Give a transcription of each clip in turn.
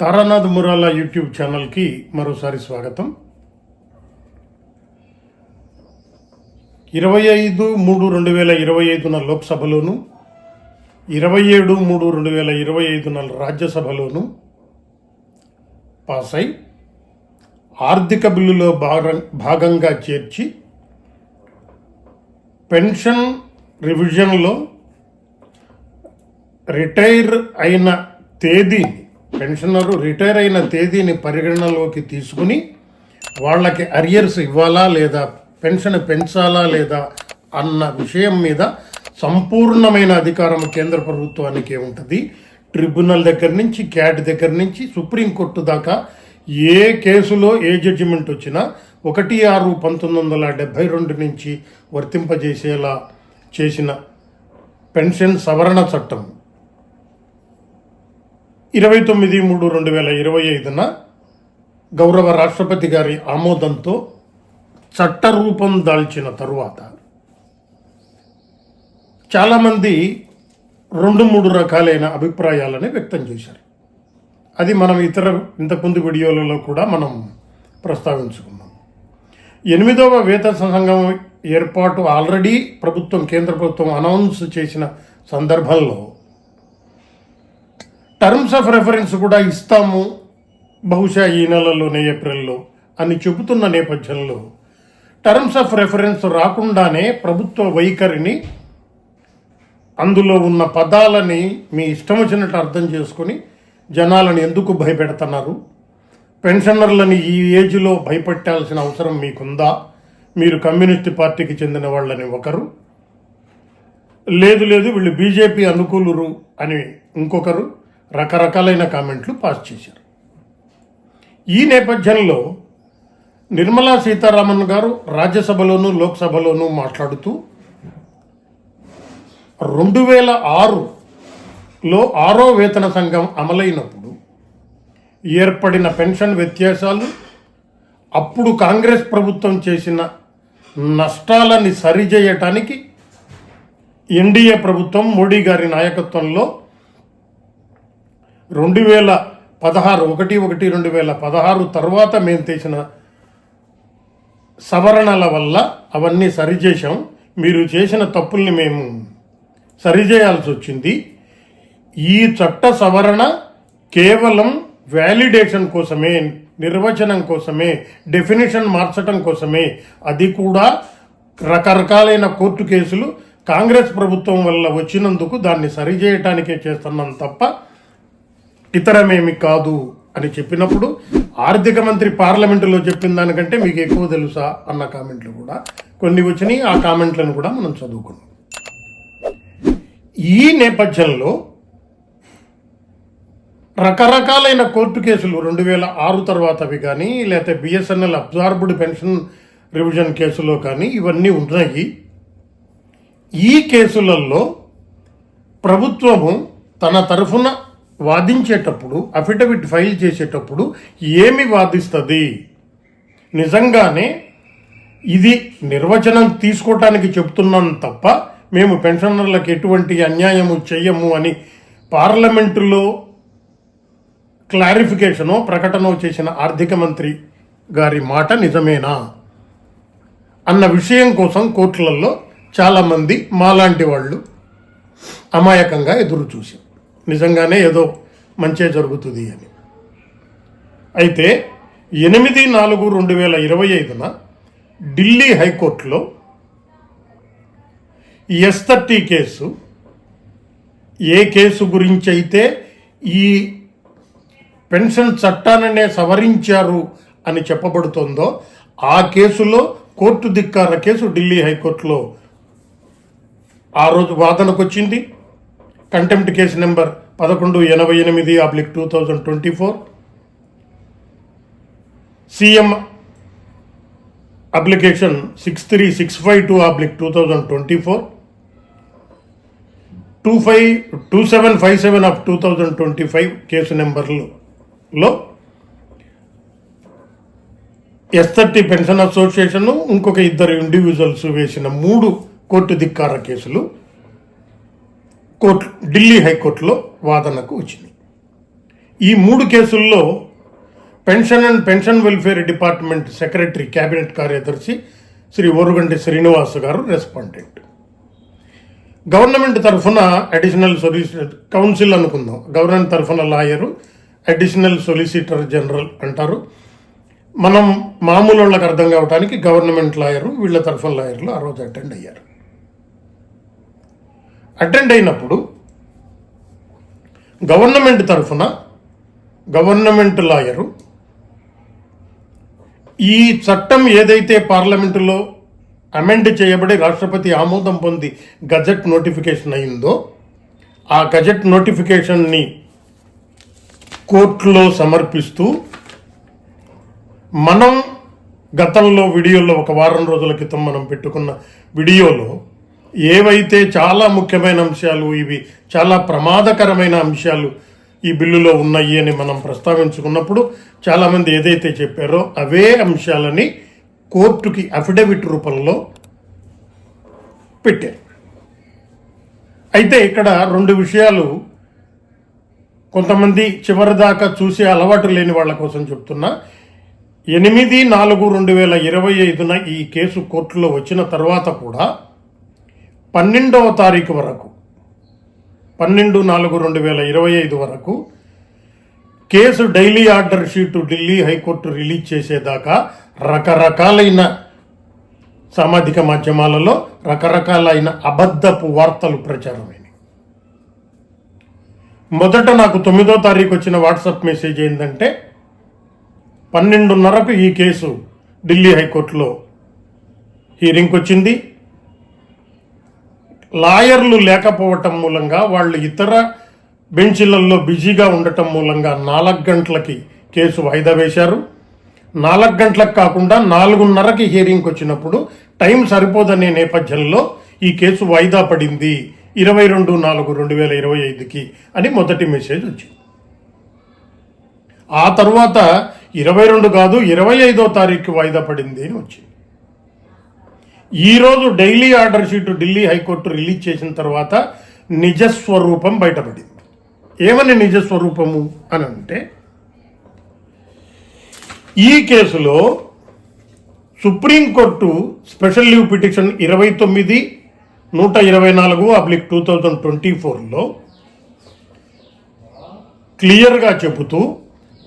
Taranath మురాలా YouTube ఛానల్కి మరోసారి స్వాగతం. ఇరవై ఐదు మూడు రెండు వేల ఇరవై ఐదున లోక్సభలోను ఇరవై ఏడు మూడు రెండు వేల ఇరవై ఐదున రాజ్యసభలోను పాస్ అయి ఆర్థిక బిల్లులో భాగం భాగంగా చేర్చి పెన్షన్ రివిజన్లో రిటైర్ అయిన తేదీని పెన్షనరు రిటైర్ అయిన తేదీని పరిగణనలోకి తీసుకుని వాళ్ళకి అరియర్స్ ఇవ్వాలా లేదా పెన్షన్ పెంచాలా లేదా అన్న విషయం మీద సంపూర్ణమైన అధికారం కేంద్ర ప్రభుత్వానికి ఉంటుంది. ట్రిబ్యునల్ దగ్గర నుంచి క్యాట్ దగ్గర నుంచి సుప్రీంకోర్టు దాకా ఏ కేసులో ఏ జడ్జిమెంట్ వచ్చినా ఒకటి ఆరు పంతొమ్మిది వందల డెబ్భై రెండు నుంచి వర్తింపజేసేలా చేసిన పెన్షన్ సవరణ చట్టం ఇరవై తొమ్మిది మూడు రెండు వేల ఇరవై ఐదున గౌరవ రాష్ట్రపతి గారి ఆమోదంతో చట్టరూపం దాల్చిన తరువాత చాలామంది రెండు మూడు రకాలైన అభిప్రాయాలని వ్యక్తం చేశారు. అది మనం ఇతర ఇంతకుముందు వీడియోలలో కూడా మనం ప్రస్తావించుకున్నాం. ఎనిమిదవ వేతన సంఘం ఏర్పాటు ఆల్రెడీ ప్రభుత్వం కేంద్ర ప్రభుత్వం అనౌన్స్ చేసిన సందర్భంలో టర్మ్స్ ఆఫ్ రెఫరెన్స్ కూడా ఇస్తాము. బహుశా ఈ నెలలోనే ఏప్రిల్లో అని చెబుతున్న నేపథ్యంలో. టర్మ్స్ ఆఫ్ రెఫరెన్స్ రాకుండానే ప్రభుత్వ వైఖరిని అందులో ఉన్న పదాలని మీ ఇష్టం వచ్చినట్టు అర్థం చేసుకొని జనాలను ఎందుకు భయపెడుతున్నారు? పెన్షనర్లని ఈ ఏజ్లో భయపెట్టాల్సిన అవసరం మీకుందా? మీరు కమ్యూనిస్ట్ పార్టీకి చెందిన వాళ్ళని ఒకరు. లేదు లేదు వీళ్ళు బీజేపీ అనుకూలురు అని ఇంకొకరు. రకరకాలైన కామెంట్లు పాస్ చేశారు. ఈ నేపథ్యంలో నిర్మలా సీతారామన్ గారు రాజ్యసభలోనూ లోక్సభలోనూ మాట్లాడుతూ రెండు వేల ఆరులో ఆరో వేతన సంఘం అమలైనప్పుడు ఏర్పడిన పెన్షన్ వ్యత్యాసాలు అప్పుడు కాంగ్రెస్ ప్రభుత్వం చేసిన నష్టాలని సరిచేయటానికి ఎన్డీఏ ప్రభుత్వం మోడీ గారి నాయకత్వంలో రెండు వేల పదహారు ఒకటి ఒకటి రెండు వేల పదహారు తర్వాత మేము చేసిన సవరణల వల్ల అవన్నీ సరిచేసాం మీరు చేసిన తప్పుల్ని మేము సరిచేయాల్సి వచ్చింది. ఈ చట్ట సవరణ కేవలం వ్యాలిడేషన్ కోసమే నిర్వచనం కోసమే డెఫినేషన్ మార్చడం కోసమే. అది కూడా రకరకాలైన కోర్టు కేసులు కాంగ్రెస్ ప్రభుత్వం వల్ల వచ్చినందుకు దాన్ని సరిచేయటానికే చేస్తున్నాం తప్ప ఇతరమేమి కాదు అని చెప్పినప్పుడు ఆర్థిక మంత్రి పార్లమెంటులో చెప్పిన దానికంటే మీకు ఎక్కువ తెలుసా అన్న కామెంట్లు కూడా కొన్ని వచ్చినాయి ఆ కామెంట్లను కూడా మనం చదువుకున్నాం ఈ నేపథ్యంలో రకరకాలైన కోర్టు కేసులు రెండు వేల ఆరు తర్వాతవి కానీ లేకపోతే బిఎస్ఎన్ఎల్ అబ్జార్బ్డ్ పెన్షన్ రివిజన్ కేసులో కానీ ఇవన్నీ ఉన్నాయి. ఈ కేసులలో ప్రభుత్వము తన తరఫున వాదించేటప్పుడు అఫిడవిట్ ఫైల్ చేసేటప్పుడు ఏమి వాదిస్తుంది? నిజంగానే ఇది నిర్వచనం తీసుకోవటానికి చెప్తున్నాం తప్ప మేము పెన్షనర్లకు ఎటువంటి అన్యాయము చెయ్యము అని పార్లమెంటులో క్లారిఫికేషనో ప్రకటన చేసిన ఆర్థిక మంత్రి గారి మాట నిజమేనా? అన్న విషయం కోసం కోర్టులలో చాలామంది మాలాంటి వాళ్ళు అమాయకంగా ఎదురు చూశారు నిజంగానే ఏదో మంచే జరుగుతుంది అని. అయితే ఎనిమిది నాలుగు రెండు వేల ఇరవై ఐదున ఢిల్లీ హైకోర్టులో ఎస్ థర్టీ కేసు ఏ కేసు గురించి అయితే ఈ పెన్షన్ చట్టాననే సవరించారు అని చెప్పబడుతోందో ఆ కేసులో కోర్టు ధిక్కార కేసు ఢిల్లీ హైకోర్టులో ఆ రోజు వాదనకు వచ్చింది కంటెంప్ట్ కేసు నెంబర్ పదకొండు ఎనభై ఎనిమిది oblique two thousand twenty four CM application six three six five two oblique two thousand twenty four two five two seven five seven of two thousand twenty five case నెంబర్లో SRT pension association ఇంకొక ఇద్దరు individuals వేసిన మూడు court ధిక్కార కేసులు. Court Delhi హైకోర్టులో వాదనకు వచ్చింది. ఈ మూడు కేసుల్లో pension and pension welfare department secretary cabinet కార్యదర్శి శ్రీ ఓరుగంటి శ్రీనివాస్ గారు రెస్పాండెంట్. గవర్నమెంట్ తరఫున అడిషనల్ సొలిసిటర్ కౌన్సిల్ అనుకుందాం. గవర్నమెంట్ తరఫున లాయరు అడిషనల్ సొలిసిటర్ జనరల్ అంటారు. మనం మామూలు వాళ్ళకి అర్థం కావడానికి గవర్నమెంట్ లాయరు వీళ్ళ తరఫున లాయర్లు ఆ రోజు అటెండ్ అయ్యారు. అటెండ్ అయినప్పుడు గవర్నమెంట్ తరఫున గవర్నమెంట్ లాయరు ఈ చట్టం ఏదైతే పార్లమెంటులో అమెండ్ చేయబడి రాష్ట్రపతి ఆమోదం పొంది గజెట్ నోటిఫికేషన్ అయిందో ఆ గజెట్ నోటిఫికేషన్ని కోర్టులో సమర్పిస్తూ మనం గతంలో వీడియోలో ఒక వారం రోజుల క్రితం మనం పెట్టుకున్న వీడియోలో ఏవైతే చాలా ముఖ్యమైన అంశాలు ఇవి చాలా ప్రమాదకరమైన అంశాలు ఈ బిల్లులో ఉన్నాయి అని మనం ప్రస్తావించుకున్నప్పుడు చాలామంది ఏదైతే చెప్పారో అవే అంశాలని కోర్టుకి అఫిడవిట్ రూపంలో పెట్టారు. అయితే ఇక్కడ రెండు విషయాలు కొంతమంది చివరిదాకా చూసే అలవాటు లేని వాళ్ళ కోసం చెప్తున్నా. ఎనిమిది నాలుగు రెండు వేల ఇరవై ఐదున ఈ కేసు కోర్టులో వచ్చిన తర్వాత కూడా పన్నెండవ తారీఖు వరకు పన్నెండు నాలుగు రెండు వేల ఇరవై ఐదు వరకు case daily order sheet Delhi high court release చేసేదాకా రకరకాలైన సామాజిక మాధ్యమాలలో రకరకాలైన అబద్ధపు వార్తలు ప్రచారమైనవి. మొదట నాకు తొమ్మిదో తారీఖు వచ్చిన వాట్సాప్ మెసేజ్ ఏంటంటే పన్నెండున్నరకు ఈ కేసు ఢిల్లీ హైకోర్టులో హీరింగ్కి వచ్చింది లాయర్లు లేకపోవటం మూలంగా వాళ్ళు ఇతర బెంచీలలో బిజీగా ఉండటం మూలంగా నాలుగు గంటలకి కేసు వాయిదా వేశారు. నాలుగు గంటలకు కాకుండా నాలుగున్నరకి హియరింగ్కి వచ్చినప్పుడు టైం సరిపోదనే నేపథ్యంలో ఈ కేసు వాయిదా పడింది. ఇరవై రెండు నాలుగు రెండు వేల ఇరవై ఐదుకి అని మొదటి మెసేజ్ వచ్చింది. ఆ తర్వాత ఇరవై రెండు కాదు ఇరవై ఐదో తారీఖు వాయిదా పడింది అని వచ్చింది. ఈరోజు daily order sheet Delhi high court release చేసిన తర్వాత నిజస్వరూపం బయటపడింది. ఏమని నిజస్వరూపము అని అంటే ఈ కేసులో సుప్రీంకోర్టు స్పెషల్ లీవ్ పిటిషన్ ఇరవై తొమ్మిది నూట ఇరవై నాలుగు అబ్లిక్ టూ థౌజండ్ ట్వంటీ ఫోర్లో క్లియర్గా చెబుతూ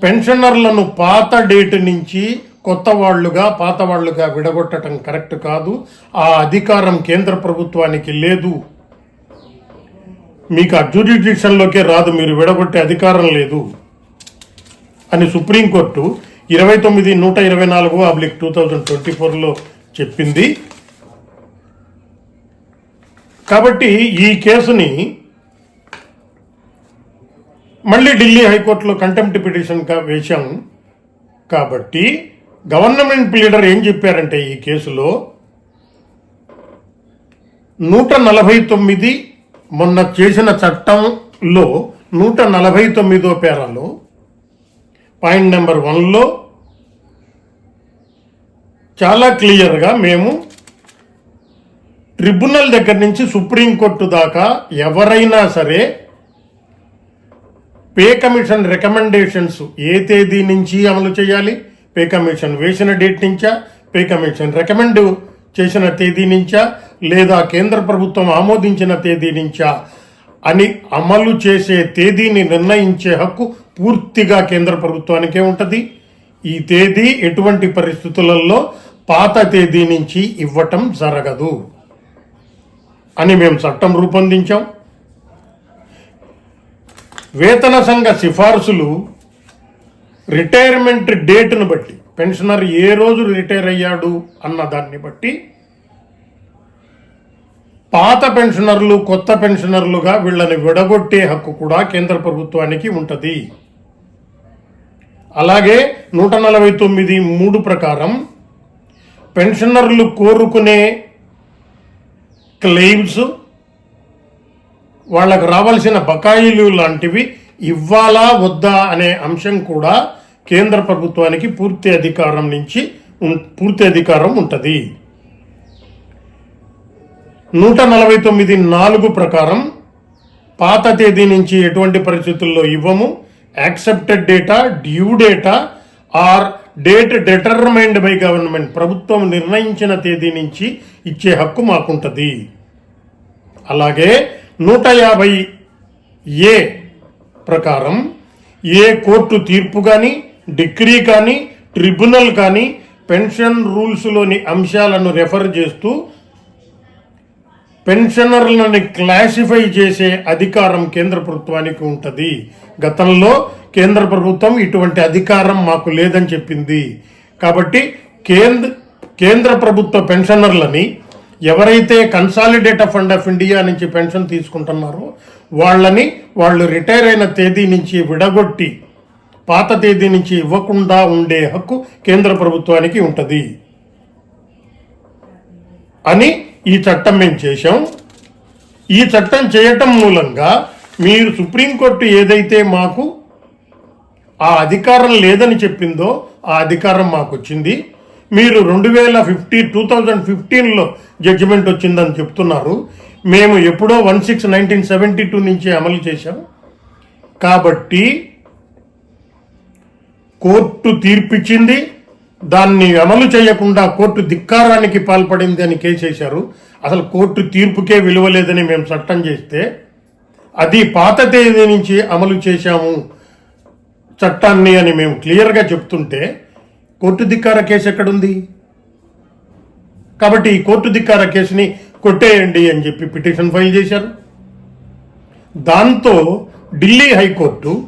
పెన్షనర్లను పాత డేట్ నుంచి కొత్త వాళ్ళుగా పాత వాళ్ళుగా విడగొట్టడం కరెక్ట్ కాదు. ఆ అధికారం కేంద్ర ప్రభుత్వానికి లేదు. మీకు అడ్జుడిషన్లోకే రాదు మీరు విడగొట్టే అధికారం లేదు. అని సుప్రీంకోర్టు ఇరవై తొమ్మిది నూట ఇరవై నాలుగు అబ్లిక్ టూ థౌజండ్ ట్వంటీ ఫోర్లో చెప్పింది. కాబట్టి ఈ కేసుని మళ్ళీ ఢిల్లీ హైకోర్టులో కంటెంప్ట్ పిటిషన్గా వేశాం. కాబట్టి గవర్నమెంట్ లీడర్ ఏం చెప్పారంటే ఈ కేసులో నూట నలభై తొమ్మిది మొన్న చేసిన చట్టంలో నూట నలభై తొమ్మిదో పేరాలో పాయింట్ నెంబర్ వన్లో చాలా క్లియర్గా మేము ట్రిబ్యునల్ దగ్గర నుంచి సుప్రీంకోర్టు దాకా ఎవరైనా సరే పే కమిషన్ రికమెండేషన్స్ ఏ తేదీ నుంచి అమలు చేయాలి? పే కమిషన్ వేసిన డేట్ నుంచా పే కమిషన్ రికమెండ్ చేసిన తేదీ నుంచా లేదా కేంద్ర ప్రభుత్వం ఆమోదించిన తేదీ నుంచా అని అమలు చేసే తేదీని నిర్ణయించే హక్కు పూర్తిగా కేంద్ర ప్రభుత్వానికే ఉంటుంది. ఈ తేదీ ఎటువంటి పరిస్థితులలో పాత తేదీ నుంచి ఇవ్వటం జరగదు అని మేము చట్టం రూపొందించాం. వేతన సంఘ సిఫార్సులు రిటైర్మెంట్ డేట్ను బట్టి పెన్షనర్ ఏ రోజు రిటైర్ అయ్యాడు అన్న దాన్ని బట్టి పాత పెన్షనర్లు కొత్త పెన్షనర్లుగా వీళ్ళని విడగొట్టే హక్కు కూడా కేంద్ర ప్రభుత్వానికి ఉంటుంది. అలాగే నూట నలభై తొమ్మిది మూడు ప్రకారం పెన్షనర్లు కోరుకునే క్లెయిమ్స్ వాళ్ళకు రావాల్సిన బకాయిలు లాంటివి ఇవ్వాలా వద్దా అనే అంశం కూడా కేంద్ర ప్రభుత్వానికి పూర్తి అధికారం నుంచి ఉం- పూర్తి అధికారం ఉంటుంది. నూట నలభై తొమ్మిది నాలుగు ప్రకారం పాత తేదీ నుంచి ఎటువంటి పరిస్థితుల్లో ఇవ్వము? Accepted data due data or date determined by government ప్రభుత్వం నిర్ణయించిన తేదీ నుంచి ఇచ్చే హక్కు మాకుంటుంది. అలాగే నూట యాభై ఏ ప్రకారం ఏ కోర్టు తీర్పు కానీ డిగ్రీ కానీ ట్రిబ్యునల్ కానీ పెన్షన్ రూల్స్లోని అంశాలను రెఫర్ చేస్తూ పెన్షనర్లను క్లాసిఫై చేసే అధికారం కేంద్ర ప్రభుత్వానికి ఉంటుంది. గతంలో కేంద్ర ప్రభుత్వం ఇటువంటి అధికారం మాకు లేదని చెప్పింది. కాబట్టి కేంద్ర కేంద్ర ప్రభుత్వ పెన్షనర్లని ఎవరైతే కన్సాలిడేట్ ఫండ్ ఆఫ్ ఇండియా నుంచి పెన్షన్ తీసుకుంటున్నారో వాళ్ళని వాళ్ళు రిటైర్ అయిన తేదీ నుంచి విడగొట్టి పాత తేదీ నుంచి ఇవ్వకుండా ఉండే హక్కు కేంద్ర ప్రభుత్వానికి ఉంటుంది. అని ఈ చట్టం మేము చేశాం. ఈ చట్టం చేయటం మూలంగా మీరు సుప్రీంకోర్టు ఏదైతే మాకు ఆ అధికారం లేదని చెప్పిందో ఆ అధికారం మాకు వచ్చింది మీరు రెండు వేల ఫిఫ్టీ టూ థౌజండ్ ఫిఫ్టీన్లో జడ్జిమెంట్ వచ్చిందని చెప్తున్నారు. మేము ఎప్పుడో one six nineteen seventy two నుంచి అమలు చేశాం. కాబట్టి కోర్టు తీర్పిచ్చింది దాన్ని అమలు చేయకుండా కోర్టు ధిక్కారానికి పాల్పడింది అని కేసేశారు అసలు కోర్టు తీర్పుకే విలువ లేదని మేము చట్టం చేస్తే అది పాత తేదీ నుంచి అమలు చేశాము చట్టాన్ని అని మేము క్లియర్గా చెప్తుంటే కోర్టు ధిక్కార కేసు ఎక్కడుంది? కాబట్టి ఈ కోర్టు ధిక్కార కేసుని కొట్టేయండి అని చెప్పి పిటిషన్ ఫైల్ చేశారు. దాంతో ఢిల్లీ హైకోర్టు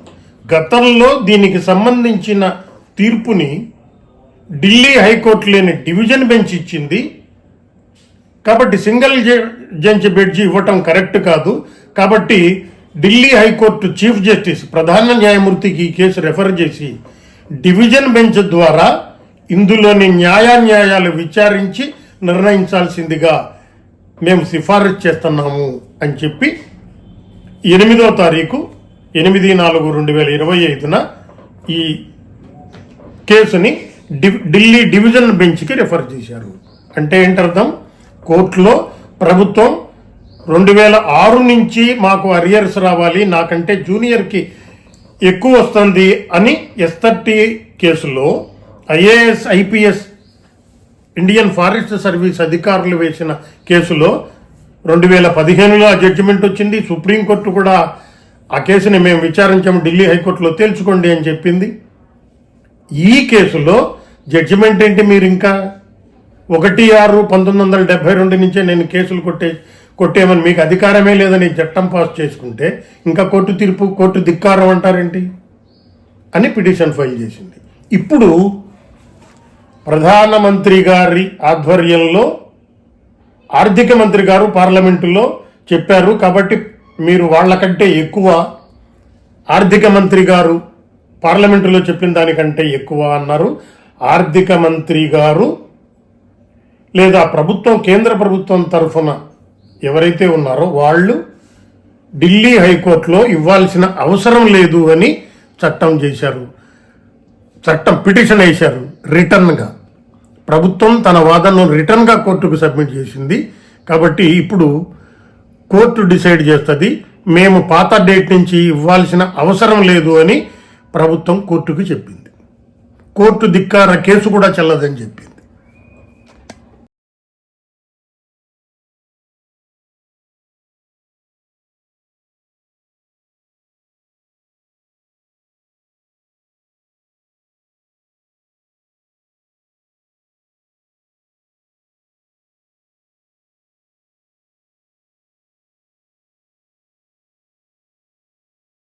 గతంలో దీనికి సంబంధించిన తీర్పుని ఢిల్లీ హైకోర్టు లేని డివిజన్ బెంచ్ ఇచ్చింది. కాబట్టి సింగిల్ జ- జడ్జి బెడ్జి ఇవ్వటం కరెక్ట్ కాదు. కాబట్టి ఢిల్లీ హైకోర్టు చీఫ్ జస్టిస్ ప్రధాన న్యాయమూర్తికి ఈ కేసు రెఫర్ చేసి డివిజన్ బెంచ్ ద్వారా ఇందులోని న్యాయాన్యాయాలు విచారించి నిర్ణయించాల్సిందిగా మేము సిఫారసు చేస్తున్నాము అని చెప్పి ఎనిమిదో తారీఖు ఎనిమిది నాలుగు రెండు వేల ఇరవై ఐదున ఈ కేసుని డి- ఢిల్లీ డివిజన్ బెంచ్కి రిఫర్ చేశారు. అంటే ఏంటర్థం? కోర్టులో ప్రభుత్వం రెండు వేల ఆరు నుంచి మాకు అరియర్స్ రావాలి నాకంటే జూనియర్కి ఎక్కువ వస్తుంది అని ఎస్ఆర్టీ కేసులో IAS IPS Indian forest service అధికారులు వేసిన కేసులో రెండు వేల పదిహేనులో ఆ జడ్జిమెంట్ వచ్చింది. సుప్రీంకోర్టు కూడా ఆ కేసుని మేము విచారించాము. ఢిల్లీ హైకోర్టులో తేల్చుకోండి అని చెప్పింది. ఈ కేసులో జడ్జిమెంట్ ఏంటి మీరు ఇంకా? ఒకటి ఆరు పంతొమ్మిది వందల డెబ్బై రెండు నుంచే నేను కేసులు కొట్టే కొట్టేమని మీకు అధికారమే లేదని చట్టం పాస్ చేసుకుంటే ఇంకా కోర్టు తీర్పు కోర్టు ధిక్కారం అంటారేంటి? అని పిటిషన్ ఫైల్ చేసింది. ఇప్పుడు ప్రధానమంత్రి గారి ఆధ్వర్యంలో ఆర్థిక మంత్రి గారు పార్లమెంటులో చెప్పారు కాబట్టి మీరు వాళ్ళకంటే ఎక్కువ ఆర్థిక మంత్రి గారు పార్లమెంటులో చెప్పిన దానికంటే ఎక్కువ అన్నారు. ఆర్థిక మంత్రి గారు లేదా ప్రభుత్వం కేంద్ర ప్రభుత్వం తరఫున ఎవరైతే ఉన్నారో వాళ్ళు ఢిల్లీ హైకోర్టులో ఇవ్వాల్సిన అవసరం లేదు అని చట్టం చేశారు. చట్టం పిటిషన్ వేశారు రిటర్న్గా. ప్రభుత్వం తన వాదనను రిటర్న్గా కోర్టుకు సబ్మిట్ చేసింది. కాబట్టి ఇప్పుడు కోర్టు డిసైడ్ చేస్తుంది మేము పాత డేట్ నుంచి ఇవ్వాల్సిన అవసరం లేదు అని ప్రభుత్వం కోర్టుకు చెప్పింది. కోర్టు ధిక్కార కేసు కూడా చెల్లదని చెప్పింది.